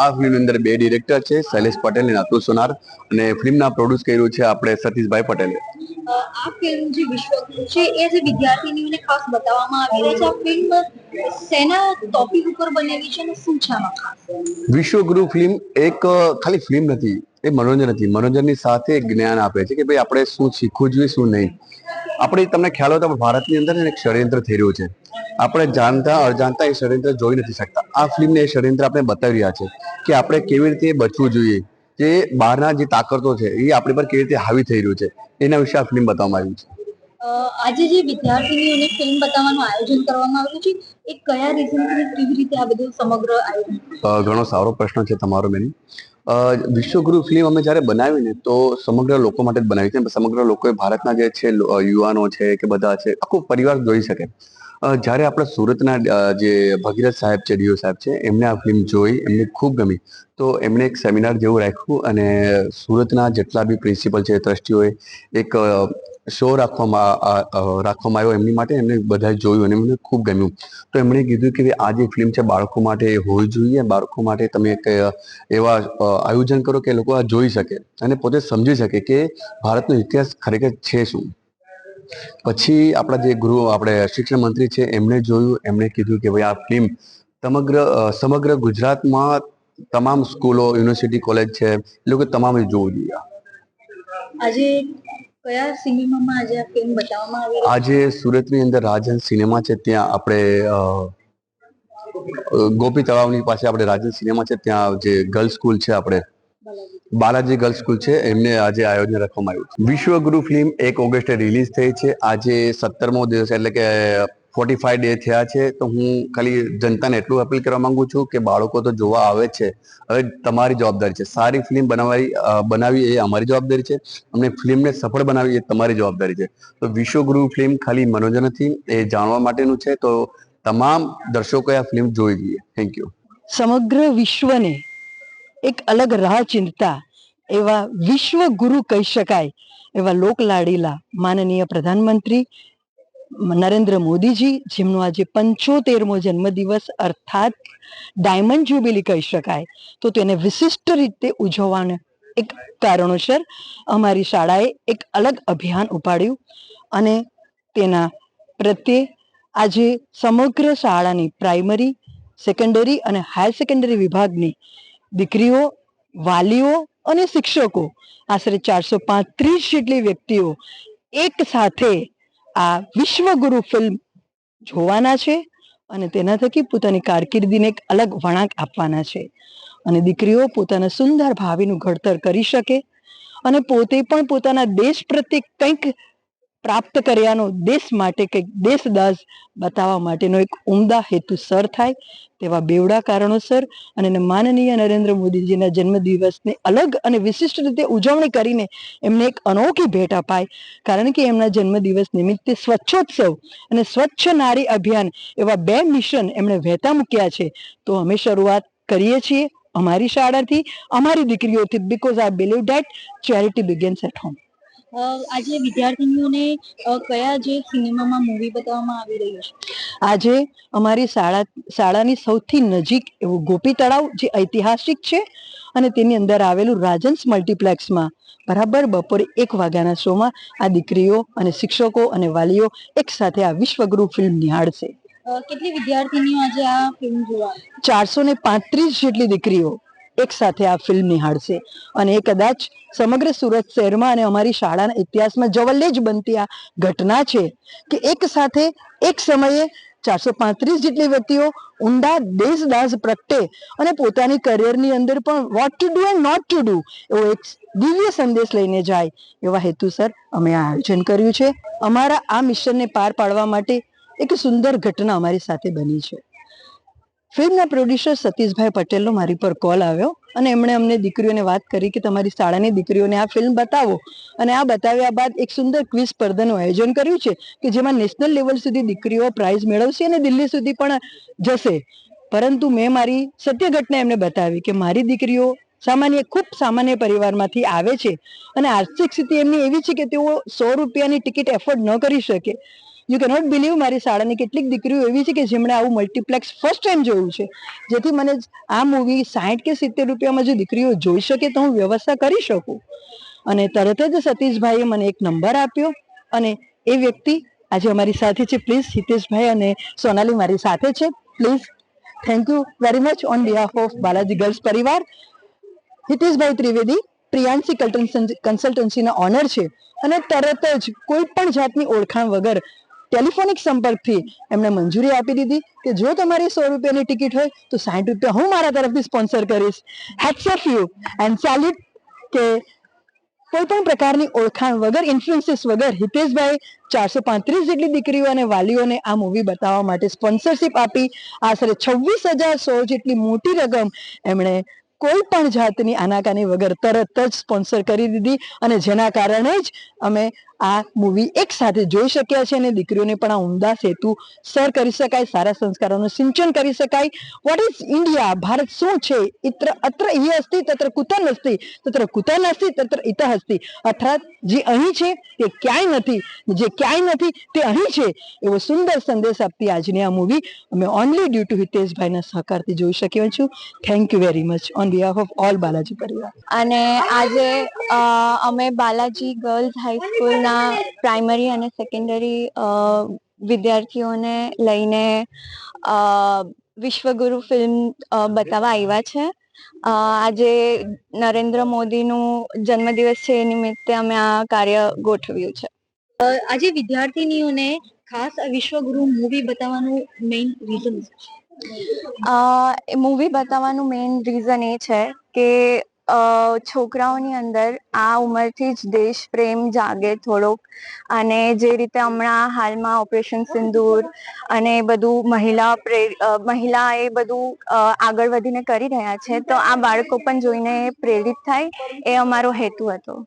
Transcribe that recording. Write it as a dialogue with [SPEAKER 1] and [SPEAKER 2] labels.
[SPEAKER 1] આ ફિલ્મની અંદર બે ડિરેક્ટર છે શૈલેષ પટેલ અને અતુલ સોનાર. અને ફિલ્મના પ્રોડ્યુસ કર્યું છે આપણે સતીશભાઈ પટેલે.
[SPEAKER 2] આ ફિલ્મ જે વિશ્વગુરુ છે એ જે વિદ્યાર્થીનીઓને ખાસ બતાવવામાં આવી રહી છે આ ફિલ્મ સેના ટોપિક ઉપર બનેલી છે અને શું છે
[SPEAKER 1] વિશ્વગુરુ ફિલ્મ એક ખાલી ફિલ્મ નથી એ મનોરંજન નથી. મનોરંજનની સાથે જ્ઞાન આપે છે કે ભાઈ આપણે શું શીખવું જોઈએ શું નહીં. આપણે તમને ખ્યાલ હોય તો ભારતની અંદર એક ષડયંત્ર થઈ રહ્યું છે. આપણે જાણતા અજાણતા એ ષડયંત્ર જોઈ નથી શકતા. આ ફિલ્મને એ ષડયંત્ર આપણે બતાવી રહ્યા છે કે આપણે કેવી રીતે બચવું જોઈએ. જે બહારના જે તાકતો છે એ આપણી પર કેવી રીતે હાવી થઈ રહ્યું છે એના વિશે આ ફિલ્મ બતાવવામાં આવ્યું છે.
[SPEAKER 2] આજે જે વિદ્યાર્થીનીઓને ફિલ્મ બતાવવાનું આયોજન કરવામાં આવ્યું છે એ કયા રીઝનથી કેવી રીતે આ બધું સમગ્ર આયોજન?
[SPEAKER 1] ઘણો સારો પ્રશ્ન છે તમારો અ, વિશ્વગુરુ ફિલ્મ અમે જ્યારે બનાવીને તો સમગ્ર લોકો માટે જ બનાવી છે. સમગ્ર લોકોએ ભારતના જે છે યુવાનો છે કે બધા છે, આખો પરિવાર જોઈ શકે. જ્યારે આપણા સુરતના જે ભગીરથ સાહેબ છે, ડીઓ સાહેબ છે, એમને આ ફિલ્મ જોઈ, એમને ખૂબ ગમી. તો એમણે એક સેમિનાર જેવું રાખ્યું અને સુરતના જેટલા બી પ્રિન્સિપલ છે, ટ્રસ્ટીઓએ એક શો રાખવામાં રાખવામાં આવ્યો. એમની માટે એમને બધાએ જોયું અને એમને ખૂબ ગમ્યું. તો એમણે કીધું કે આ જે ફિલ્મ છે, બાળકો માટે હોવી જોઈએ. બાળકો માટે તમે એવા આયોજન કરો કે લોકો આ જોઈ શકે અને પોતે સમજી શકે કે ભારતનો ઇતિહાસ ખરેખર છે શું. પછી આપણા જે ગૃહ આપણે શિક્ષણ મંત્રી છે, એમણે જોયું. એમણે કીધું કે ભાઈ, આ ફિલ્મ સમગ્ર સમગ્ર ગુજરાતમાં તમામ સ્કૂલો, યુનિવર્સિટી, કોલેજ છે, એ લોકો તમામે જોવું જોઈએ.
[SPEAKER 2] આજે કયા સિનેમામાં આજે આ ફિલ્મ બતાવવામાં આવી
[SPEAKER 1] આજે સુરતની અંદર રાજન સિનેમા છે ત્યાં આપણે ગોપી તળાવની પાસે આપણે રાજન સિનેમા છે ત્યાં જે ગર્લ્સ સ્કૂલ છે આપણે બાલાજી. ગર્લ્સ સ્કૂલ છે એમને આજે આયોજન રાખવામાં આવ્યું વિશ્વગુરુ ફિલ્મ એક ઓગસ્ટે રિલીઝ થઈ છે આજે સત્તરમો દિવસ એટલે કે ફોર્ટી ફાઈવ ડે થયા છે, તો હું ખાલી જનતાને એટલું અપીલ કરવા માંગુ છું કે બાળકો તો જોવા આવે છે. હવે તમારી જવાબદારી છે. સારી ફિલ્મ બનાવવી બનાવી એ અમારી જવાબદારી છે. અમને ફિલ્મને સફળ બનાવવી એ તમારી જવાબદારી છે. તો વિશ્વગુરુ ફિલ્મ ખાલી મનોરંજન નથી, એ જાણવા માટેનું છે. તો તમામ દર્શકોએ આ ફિલ્મ જોઈ જોઈએ. થેન્ક યુ
[SPEAKER 3] સમગ્ર વિશ્વને એક અલગ રાહ ચિંતા એવા વિશ્વ ગુરુ કહી શકાય એવા લોકલાડીલા માનનીય પ્રધાનમંત્રી નરેન્દ્ર મોદીજી, જેમનો આજે પંચોતેરમો જન્મદિવસ અર્થાત ડાયમંડ જ્યુબિલી કહી શકાય, તો તેને વિશિષ્ટ રીતે ઉજવવાને એક કારણોસર અમારી શાળાએ એક અલગ અભિયાન ઉપાડ્યું અને તેના પ્રત્યે આજે સમગ્ર શાળાની પ્રાઇમરી, સેકન્ડરી અને હાયર સેકન્ડરી વિભાગની દીકરીઓ, વાલીઓ અને શિક્ષકો, આશરે ચારસો પાંત્રીસ જેટલી વ્યક્તિઓ એક સાથે આ વિશ્વગુરુ ફિલ્મ જોવાના છે અને તેના થકી પોતાની કારકિર્દીને એક અલગ વળાંક આપવાના છે. અને દીકરીઓ પોતાના સુંદર ભાવિનું ઘડતર કરી શકે અને પોતે પણ પોતાના દેશ પ્રત્યે કંઈક પ્રાપ્ત કર્યાનો દેશ માટે કંઈક દેશદાસ બતાવવા માટેનો એક ઉમદા હેતુ સર થાય તેવા બેવડા કારણોસર અને માનનીય નરેન્દ્ર મોદીજીના જન્મદિવસને અલગ અને વિશિષ્ટ રીતે ઉજવણી કરીને એમને એક અનોખી ભેટ અપાય. કારણ કે એમના જન્મદિવસ નિમિત્તે સ્વચ્છોત્સવ અને સ્વચ્છ નારી અભિયાન એવા બે મિશન એમણે વહેતા મૂક્યા છે. તો અમે શરૂઆત કરીએ છીએ અમારી શાળાથી, અમારી દીકરીઓથી because I believe that charity begins at home
[SPEAKER 2] આજે વિદ્યાર્થીનીઓને કયા જે સિનેમામાં મૂવી બતાવવામાં આવી રહ્યું છે
[SPEAKER 3] આજે અમારી શાળા શાળાની સૌથી નજીક એવું ગોપી તળાવ જે ઐતિહાસિક છે અને તેની અંદર આવેલું રાજન્સ મલ્ટીપ્લેક્સમાં બરાબર બપોરે એક વાગ્યાના શોમાં આ દીકરીઓ અને શિક્ષકો અને વાલીઓ એક સાથે આ વિશ્વગુરુ ફિલ્મ નિહાળશે.
[SPEAKER 2] કેટલી વિદ્યાર્થીનીઓ આજે આ ફિલ્મ જોવા
[SPEAKER 3] ચારસો ને પાંત્રીસ જેટલી દીકરીઓ એક સાથે આ ફિલ્મ નિહાળશે. અને એ કદાચ સમગ્ર સુરત શહેરમાં અને અમારી શાળાના ઇતિહાસમાં જવલ્લે જ બનતી આ ઘટના છે કે એક સાથે એક સમયે ચારસો પાંત્રીસ જેટલી વ્યક્તિઓ ઊંડા દેશદાસ પ્રગટે અને પોતાની કરિયરની અંદર પણ what to do and not to do એવો એક દિવ્ય સંદેશ લઈને જાય એવા હેતુસર અમે આ આયોજન કર્યું છે. અમારા આ મિશનને પાર પાડવા માટે એક સુંદર ઘટના અમારી સાથે બની છે. ફિલ્મના પ્રોડ્યુસર સતીશભાઈ પટેલનો મારી પર કોલ આવ્યો અને એમણે અમને દીકરીઓને વાત કરી કે તમારી શાળાની દીકરીઓને આ ફિલ્મ બતાવો. અને આ બતાવ્યા બાદ એક સુંદર ક્વિઝ સ્પર્ધાનું આયોજન કર્યું છે કે જેમાં નેશનલ લેવલ સુધી દીકરીઓ પ્રાઇઝ મેળવશે અને દિલ્હી સુધી પણ જશે. પરંતુ મેં મારી સત્ય ઘટના એમને બતાવી કે મારી દીકરીઓ સામાન્ય, ખૂબ સામાન્ય પરિવારમાંથી આવે છે અને આર્થિક સ્થિતિ એમની એવી છે કે તેઓ સો રૂપિયાની ટિકિટ એફોર્ડ ન કરી શકે. યુ કેનોટ બિલીવ મારી શાળાની કેટલીક દીકરીઓ એવી છે કે જેમણે આવું મલ્ટીપ્લેક્સ ફર્સ્ટ ટાઈમ જોયું છે. જેથી મને આ મૂવી સાઠ કે સિત્તેર રૂપિયામાં જો દીકરીઓ જોઈ શકે તો હું વ્યવસ્થા કરી શકું. અને તરત જ સતીશભાઈએ મને એક નંબર આપ્યો અને એ વ્યક્તિ આજે અમારી સાથે છે. પ્લીઝ હિતેશભાઈ અને સોનાલી મારી સાથે છે. Please thank you very much on behalf of Balaji girls પરિવાર. હિતેશભાઈ ત્રિવેદી, પ્રિયાંશી કન્સલ્ટન્સીના ઓનર છે. અને તરત જ કોઈ પણ જાતની ઓળખાણ વગર ટેલિફોનિક સંપર્કથી એમણે મંજૂરી આપી દીધી કે જો તમારી સો રૂપિયાની ટિકિટ હોય તો સાઠ રૂપિયા હું મારા તરફથી સ્પોન્સર કરીશ. Hats off you and salute કે કોઈ પણ પ્રકારની ઓળખાણ વગર ઇન્ફ્લુએન્સીસ વગર હિતેશભાઈ ચારસો પાંત્રીસ જેટલી દીકરીઓ અને વાલીઓને આ મૂવી બતાવવા માટે સ્પોન્સરશિપ આપી. આશરે છવ્વીસ હજાર સો જેટલી મોટી રકમ એમણે કોઈ પણ જાતની આનાકાની વગર તરત જ સ્પોન્સર કરી દીધી અને જેના કારણે જ અમે આ મૂવી એક સાથે જોઈ શક્યા છે અને દીકરીઓને પણ આ ઉમદા સેતુ સર કરી શકાય, સારા સંસ્કારોનું સિંચન કરી શકાય. વોટ ઇઝ ઇન્ડિયા ભારત શું છે? ઇત્ર, અત્ર ઈ અસ્તિ તત્ર કુતન અસ્તિ તત્ર કુતન અસ્તિ તત્ર ઇત અસ્તિ અર્થાત જે અહીં છે, તે ક્યાંય નથી. જે ક્યાંય નથી, તે અહીં છે. એવો સુંદર સંદેશ આપતી આજની આ મૂવી અમે ઓનલી ડ્યુ ટુ હિતેશભાઈના સહકારથી જોઈ શક્યો છું. Thank you very much on behalf of all Balaji પરિવાર.
[SPEAKER 4] અને આજે અમે બાલાજી ગર્લ્સ હાઈસ્કૂલના પ્રાઇમરી અને સેકન્ડરી વિદ્યાર્થીઓને લઈને વિશ્વગુરુ ફિલ્મ બતાવવા આવ્યા છે. આજે નરેન્દ્ર મોદીનું જન્મદિવસ છે એ નિમિત્તે અમે આ કાર્ય ગોઠવ્યું છે.
[SPEAKER 2] આજે વિદ્યાર્થીનીઓને ખાસ વિશ્વગુરુ મૂવી બતાવવાનું મેઇન રીઝન
[SPEAKER 4] મૂવી બતાવવાનું મેઇન રીઝન એ છે કે છોકરાઓની અંદર આ ઉંમરથી જ દેશ પ્રેમ જાગે થોડોક. અને જે રીતે હમણાં હાલમાં ઓપરેશન સિંદૂર અને બધું મહિલા મહિલા એ બધું આગળ વધીને કરી રહ્યા છે, તો આ બાળકો પણ જોઈને પ્રેરિત થાય એ અમારો હેતુ હતો.